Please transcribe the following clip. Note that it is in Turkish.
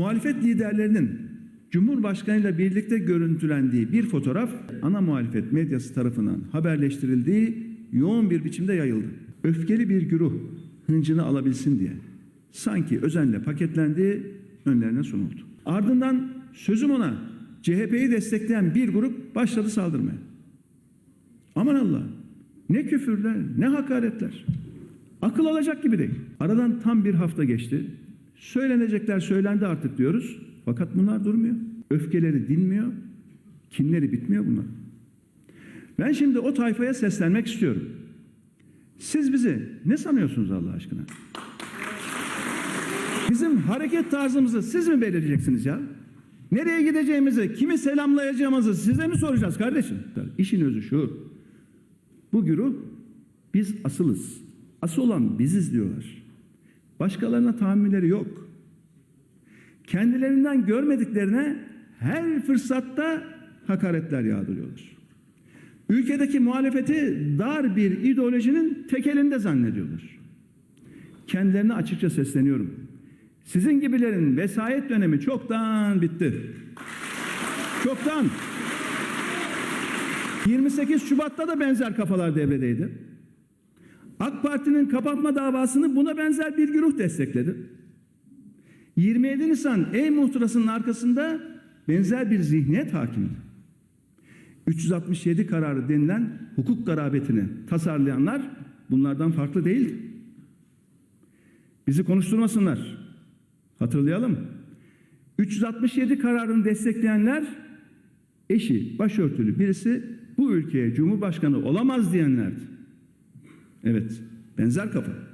Muhalefet liderlerinin Cumhurbaşkanıyla birlikte görüntülendiği bir fotoğraf ana muhalefet medyası tarafından haberleştirildiği yoğun bir biçimde yayıldı. Öfkeli bir güruh hıncını alabilsin diye sanki özenle paketlendiği önlerine sunuldu. Ardından sözüm ona CHP'yi destekleyen bir grup başladı saldırmaya. Aman Allah ne küfürler ne hakaretler. Akıl alacak gibi değil. Aradan tam bir hafta geçti. Söylenecekler söylendi artık diyoruz. Fakat bunlar durmuyor. Öfkeleri dinmiyor. Kinleri bitmiyor bunlar. Ben şimdi o tayfaya seslenmek istiyorum. Siz bizi ne sanıyorsunuz Allah aşkına? Bizim hareket tarzımızı siz mi belirleyeceksiniz ya? Nereye gideceğimizi, kimi selamlayacağımızı size mi soracağız kardeşim? İşin özü şu. Bu güruh biz asılız. Asıl olan biziz diyorlar. Başkalarına tahammülleri yok. Kendilerinden görmediklerine her fırsatta hakaretler yağdırıyorlar. Ülkedeki muhalefeti dar bir ideolojinin tekelinde zannediyorlar. Kendilerine açıkça sesleniyorum. Sizin gibilerin vesayet dönemi çoktan bitti. Çoktan. 28 Şubat'ta da benzer kafalar devredeydi. AK Parti'nin kapatma davasını buna benzer bir güruh destekledi. 27 Nisan E muhtırasının arkasında benzer bir zihniyet hakimdi. 367 kararı denilen hukuk garabetini tasarlayanlar bunlardan farklı değildi. Bizi konuşturmasınlar. Hatırlayalım. 367 kararını destekleyenler eşi başörtülü birisi bu ülkeye cumhurbaşkanı olamaz diyenlerdi. Evet, benzer kafa.